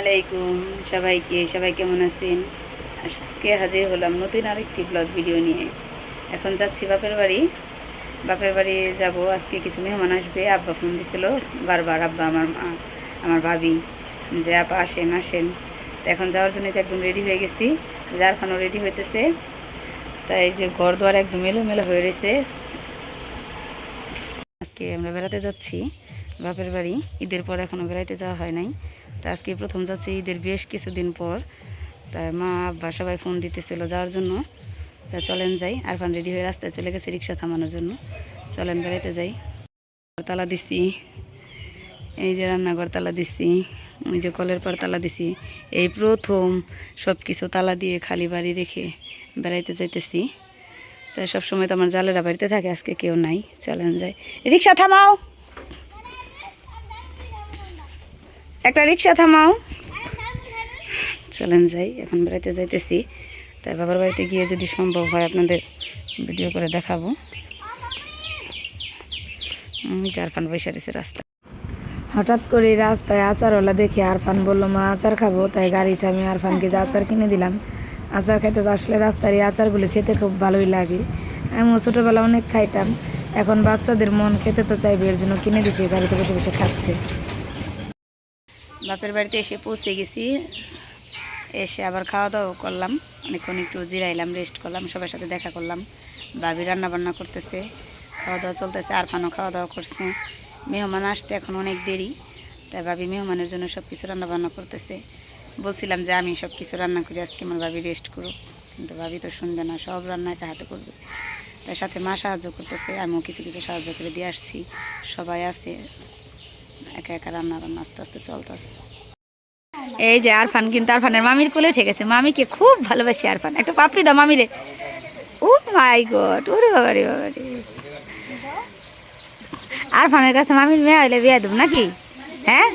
আলাইকুম। সবাইকে, সবাই কেমন আছেন? আজকে হাজির হলাম নতুন আরেকটি ব্লগ ভিডিও নিয়ে। এখন যাচ্ছি বাপের বাড়ি। বাপের বাড়ি যাব, আজকে কিছু মেহমান আসবে। আব্বা ফোন দিছিল, বারবার আব্বা আমার মা, আমার ভাবি যে আপা আসেন আসেন। তো এখন যাওয়ার জন্য যে একদম রেডি হয়ে গেছি। যার ফানও রেডি হইতেছে। তাই যে ঘর দুয়ার একদম এলোমেলো হয়ে রয়েছে আজকে আমরা বেড়াতে যাচ্ছি। বাপের বাড়ি। ঈদের পর এখনও বেড়াইতে যাওয়া হয় নাই। তা আজকে প্রথম যাচ্ছি ঈদের বেশ কিছুদিন পর। তাই মা, আব্বা সবাই ফোন দিতেছিল যাওয়ার জন্য। তা চলেন যাই। আরফান রেডি হয়ে রাস্তায় চলে গেছে রিক্সা থামানোর জন্য। চলেন বেড়াইতে যাই। তালা দিছি এই যে রান্নাঘর তালা দিছি ওই যে কলের পর তালা দিছি এই প্রথম সব কিছু তালা দিয়ে খালি বাড়ি রেখে বেড়াইতে যাইতেছি। তাই সবসময় তো আমার জালেরা বাড়িতে থাকে, আজকে কেউ নাই। চলেন যাই। রিক্সা থামাও! একটা রিক্সা থামাও। চলেন যাই, এখন বেড়াইতে যাইতেছি। তাই বাবার বাড়িতে গিয়ে যদি সম্ভব হয় আপনাদের ভিডিও করে দেখাবো। চারফান বৈশা রয়েছে রাস্তা হঠাৎ করে রাস্তায় আচারওয়ালা দেখে আরফান বলল, মা, আচার খাব। তাই গাড়ি থামে আরফানকে যে আচার কিনে দিলাম। আচার খাইতে আসলে রাস্তার এই আচারগুলো খেতে খুব ভালোই লাগে। আমিও ছোটোবেলা অনেক খাইতাম। এখন বাচ্চাদের মন খেতে তো চাইবে, এর জন্য কিনে দিচ্ছি গাড়িতে বসে বসে খাচ্ছে। বাপের বাড়িতে এসে পৌঁছে গেছি। এসে আবার খাওয়া দাওয়া করলাম। অনেকক্ষণ একটু জিরাইলাম রেস্ট করলাম, সবার সাথে দেখা করলাম। ভাবি রান্না বান্না করতেছে খাওয়া দাওয়া চলতেছে আর আরফানও খাওয়া দাওয়া করছে। মেহমান আসতে এখন অনেক দেরি, তাই ভাবি মেহমানের জন্য সব কিছু রান্না বান্না করতেছে। বলছিলাম যে আমি সব কিছু রান্না করি, আজকে আমার ভাবি রেস্ট করুক। কিন্তু ভাবি তো শুনবে না, সব রান্না একা হাতে করবে। তার সাথে মা সাহায্য করতেছে, আমিও কিছু কিছু সাহায্য করে দিয়ে আসছি। সবাই আছে। একা একা রান্না রান্না আস্তে আস্তে চলতেছে। এই যে আরফান কিন্তু আরফানের মামির কোলে উঠে গেছে। মামিকে খুব ভালোবাসি আরফান। একটা পাপড়ি দাও মামিরে। ও মাই গড ওরে বাবারে বাবারে আরফানের কাছে মামির মেয়ে হইলে বিয়ে দেব নাকি? হ্যাঁ?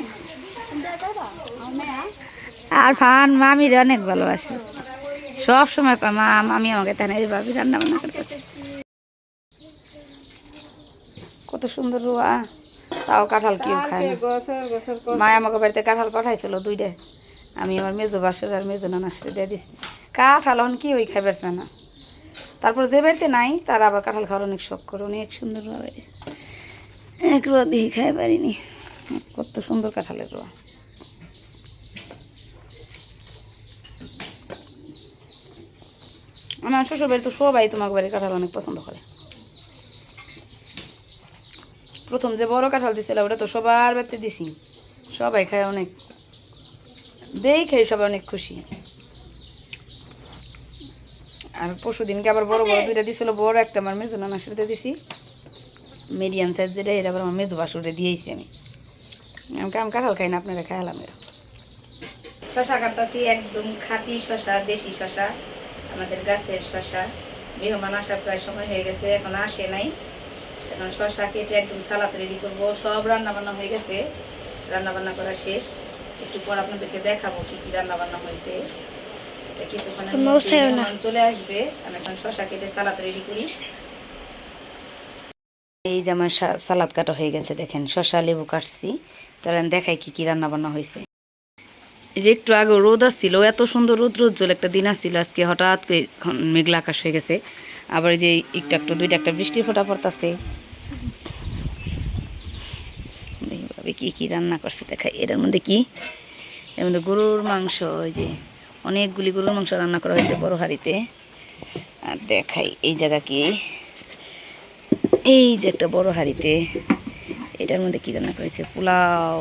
আরফান মামির অনেক ভালোবাসে। সব সময় কয় মা মামি আমাকে তাই এই ভাবি রান্না বান্না করতেছে কত সুন্দর রোয়া। তাও কাঁঠাল কেউ খায় না। মা আমাকে বাড়িতে কাঁঠাল পাঠাইছিল দুইটা আমি আমার মেজো বাসের আর মেজো নানার সাথে দিয়ে দিছি। কাঁঠাল এখন কি ওই খাই খাইবার না। তারপর যে বাড়িতে নাই তার আবার কাঁঠাল খাওয়ার অনেক শখ করে অনেক সুন্দর রোয়া হয়েছে এক রোয়া দিয়ে খাই পারিনি। কত সুন্দর কাঁঠালের রোয়া। আমার শ্বশুর বাড়ি তো সবাই তোমাকে বাড়ির কাঁঠাল অনেক পছন্দ করে। প্রথম যে বড় কাঁঠাল দিছিল ওটা তো সবার বাড়িতে দিছি। সবাই খায় অনেক। দেই খাই সবাই অনেক খুশি। আর পরশু দিনকে আবার বড় বড় দুইটা দিছিল বড় একটা আমার মেজো নানার সাথে দিছি। মিডিয়াম সাইজ যেটা এটা আবার আমার মেজো বাসুরে দিয়েছি আমি। আমি আমি কাঁঠাল খাই না আপনারা খাইলাম এরা। শশা কাটতাছি একদম খাঁটি শশা দেশি শশা। আমাদের গাছের শশা। মেহমান আসার প্রায় সময় হয়ে গেছে এখন আসে নাই। এখন শশা কেটে একদম সালাদ রেডি করব। সব রান্না বান্না হয়ে গেছে। রান্না বান্না করা শেষ। একটু পর আপনাদেরকে দেখাবো কি কি রান্না বান্না হয়েছে। এটা কিছুক্ষণের মধ্যেই মেহমান চলে আসবে। আমি এখন শশা কেটে সালাদ রেডি করি। এই যে আমার সালাদ কাটা হয়ে গেছে দেখেন শশা লেবু কাটছি। তাহলে দেখাই কি কি রান্না বান্না হয়েছে। এই যে একটু আগে রোদ আসছিল এত সুন্দর রোদ রোজ্জ্বল একটা দিন আসছিল। আজকে হঠাৎ করে এখন মেঘলা আকাশ হয়ে গেছে। আবার যে একটু একটু, দুইটা একটা বৃষ্টির ফোঁটা পড়তাছে। কি কি রান্না করছে দেখাই। এটার মধ্যে কি? এর মধ্যে গরুর মাংস, ওই যে অনেকগুলি গরুর মাংস রান্না করা হয়েছে বড় হাঁড়িতে। আর দেখাই, এই জায়গা কি? এই যে একটা বড় হাঁড়িতে। এটার মধ্যে কি রান্না করেছে পোলাও,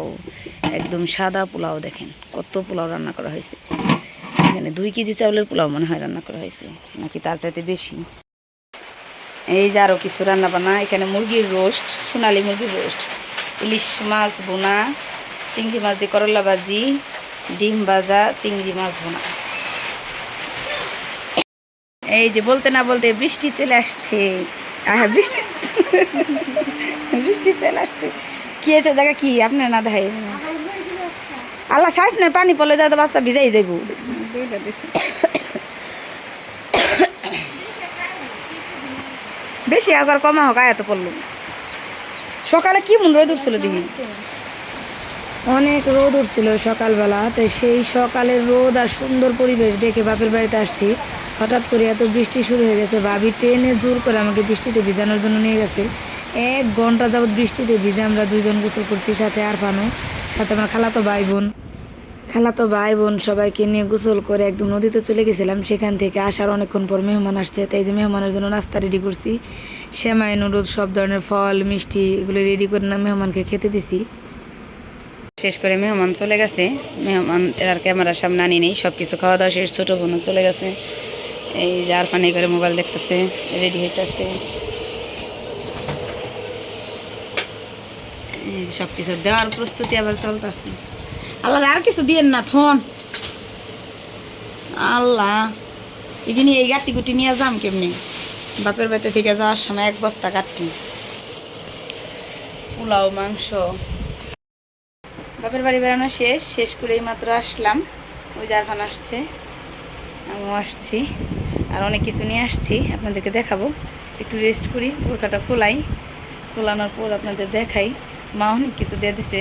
একদম সাদা পোলাও দেখেন, কত পোলাও রান্না করা হয়েছে। এখানে দুই কেজি চাউলের পোলাও মনে হয় রান্না করা হয়েছে, নাকি তার চাইতে বেশি? এই যে আরও কিছু রান্না বান্না, এখানে মুরগির রোস্ট, সোনালি মুরগির রোস্ট, ইলিশ মাছ বোনা চিংড়ি মাছ দিয়ে করলা ভাজি, ডিম ভাজা, চিংড়ি মাছ বোনা এই যে বলতে না বলতে বৃষ্টি চলে আসছে। আহা, বৃষ্টি। বৃষ্টি চলে আসছে। কি হয়েছে? জায়গা কি? আপনার না দেখাই। আল্লাহ শ্বাস না পানি যায় তো বাচ্চা ভিজাই যাইব। বেশি আবার কমা হোক, আয়াত পড়ল সকালে কি মন রোদ উঠছিল দিদি অনেক রোদ উঠছিল সকালবেলা তো সেই সকালের রোদ আর সুন্দর পরিবেশ দেখে বাপের বাড়িতে আসছি। হঠাৎ করে এত বৃষ্টি শুরু হয়ে গেছে, ভাবি ট্রেনে জোর করে আমাকে বৃষ্টিতে ভিজানোর জন্য নিয়ে গেছে। এক ঘণ্টা যাবত বৃষ্টিতে ভিজে আমরা দুইজন গোসল করছি, সাথে আর পানো সাথে আমার খালাতো ভাই বোন। খালাতো ভাই বোন সবাইকে নিয়ে গোসল করে একদম নদীতে চলে গেছিলাম, সেখান থেকে আসার অনেকক্ষণ পর মেহমান আসছে। তাই যে মেহমানের জন্য নাস্তা রেডি করছি। সেমাই, নুডলস, সব ধরনের ফল, মিষ্টি এগুলো রেডি করে না মেহমানকে খেতে দিছি। শেষ করে মেহমান চলে গেছে। মেহমান এর ক্যামেরার সামনে আনি নেই সব কিছু খাওয়া দাওয়া শেষ, ছোটো বোনও চলে গেছে। এই যার পানি করে মোবাইল দেখতেছে রেডি হইতেছে। সব কিছু দেওয়ার প্রস্তুতি আবার চলতেছে। আল্লাহ আর কিছু দিয়েন না, থন। আল্লাহ এখানে এই গাটি গুটি নিয়ে যাম কেমনি? বাপের বাড়িতে থেকে যাওয়ার সময় এক বস্তা কাটি পোলাও, মাংস। বাপের বাড়ি বেড়ানো শেষ শেষ করেই মাত্র আসলাম। ওই জারখান আসছে, আমিও আসছি। আর অনেক কিছু নিয়ে আসছি, আপনাদেরকে দেখাবো। একটু রেস্ট করি বোরকাটা খোলাই খোলানোর পর আপনাদের দেখাই। মা অনেক কিছু দিয়ে দিছে।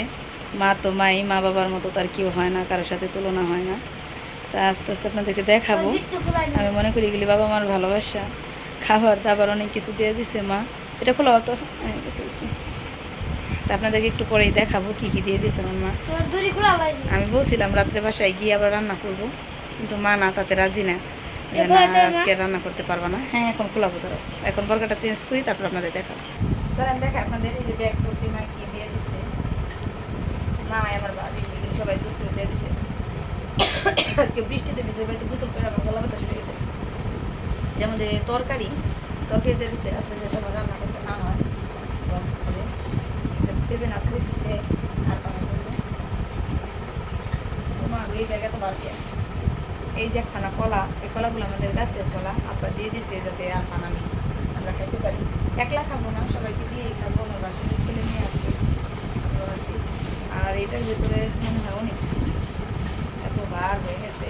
মা তো মাই মা বাবার মতো তার কেউ হয় না কারোর সাথে তুলনা হয় না। তা আস্তে আস্তে আপনাদেরকে দেখাবো। আমি মনে করি গেলি বাবা মার ভালোবাসা। খাবার দাবার অনেক কিছু দিয়ে দিছে মা। এটা খোলা হতো তা আপনাদেরকে একটু পরেই দেখাবো কি কি দিয়ে দিছে আমার মা। আমি বলছিলাম রাত্রে বাসায় গিয়ে আবার রান্না করব কিন্তু মা না তাতে রাজি না। আজকে রান্না করতে পারবা না। হ্যাঁ এখন খোলাবো ধরো এখন বরকাটা চেঞ্জ করি তারপর আপনাদের দেখাবো। চলেন দেখা আপনাদের এই যে ব্যাগ ভর্তি মা কি দিয়ে দিছে মা আমার বাবি এগুলো সবাই জোর করে দিয়ে দিছে আজকে বৃষ্টিতে ভিজে বাড়িতে গোসল করে আমার গলা ব্যথা শুরু গেছে যে তরকারি তরকারি দিয়ে দিছে, রাত্রে যে সবার রান্না করতে না হয় বক্স করে। সেভেন আপ দিচ্ছে আর পাওয়ার জন্য। তোমার ওই ব্যাগে তো বাড়ছে এই যে একখানা কলা, এই কলাগুলো আমাদের গাছের কলা, আব্বা দিয়ে দিচ্ছে যাতে আর পানা নেই। আমরা খাইতে পারি। একলা খাব না, সবাইকে দিয়েই খাব, আমার বাসার ছেলে মেয়ে আসবে আর এটার ভেতরে মনে হয় অনেক কিছু। বার হয়ে গেছে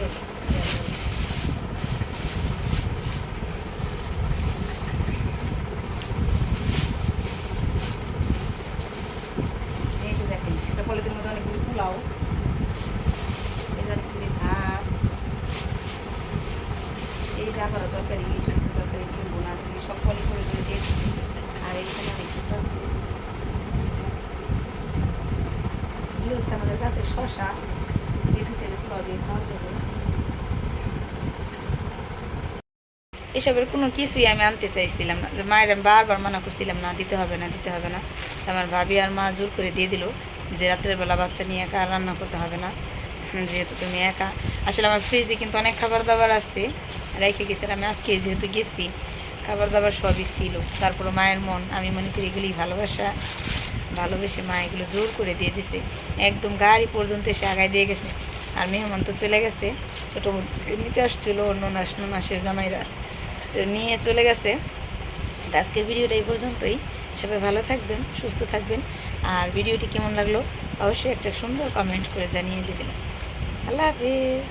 এই যে দেখেন একটা পলিথিনের মধ্যে অনেকগুলি পোলাও এই যে অনেকগুলি ভাত এই যে আবারও তরকারি ইলিশ মাছের তরকারি কিনবো না সব পলি করে করে দিয়ে আর এইখানে অনেক কিছু আছে এগুলো হচ্ছে আমাদের কাছে শশা এসবের কোনো কিছুই আমি আনতে চাইছিলাম না। যে মায়ের আমি বারবার মানা করছিলাম, না, দিতে হবে না, দিতে হবে না। আমার ভাবি আর মা জোর করে দিয়ে দিল যে রাত্রের বেলা বাচ্চা নিয়ে একা রান্না করতে হবে না। যেহেতু তুমি একা। আসলে আমার ফ্রিজে কিন্তু অনেক খাবার দাবার আছে। রেখে গেছে আমি আজকে যেহেতু গেছি খাবার দাবার সবই ছিল তারপরে মায়ের মন, আমি মনে করি এগুলি ভালোবাসা। ভালোবেসে মা এগুলো জোর করে দিয়ে দিছে। একদম গাড়ি পর্যন্ত এসে আগায় দিয়ে গেছে। আর মেহমান তো চলে গেছে। ছোটো নিতে আসছিল, অন্য নাস নাসের জামাইরা। নিয়ে চলে গেছে। আজকের ভিডিওটা এই পর্যন্তই। সবাই ভালো থাকবেন, সুস্থ থাকবেন। আর ভিডিওটি কেমন লাগল অবশ্যই একটা সুন্দর কমেন্ট করে জানিয়ে দেবেন। আল্লাহ হাফিজ।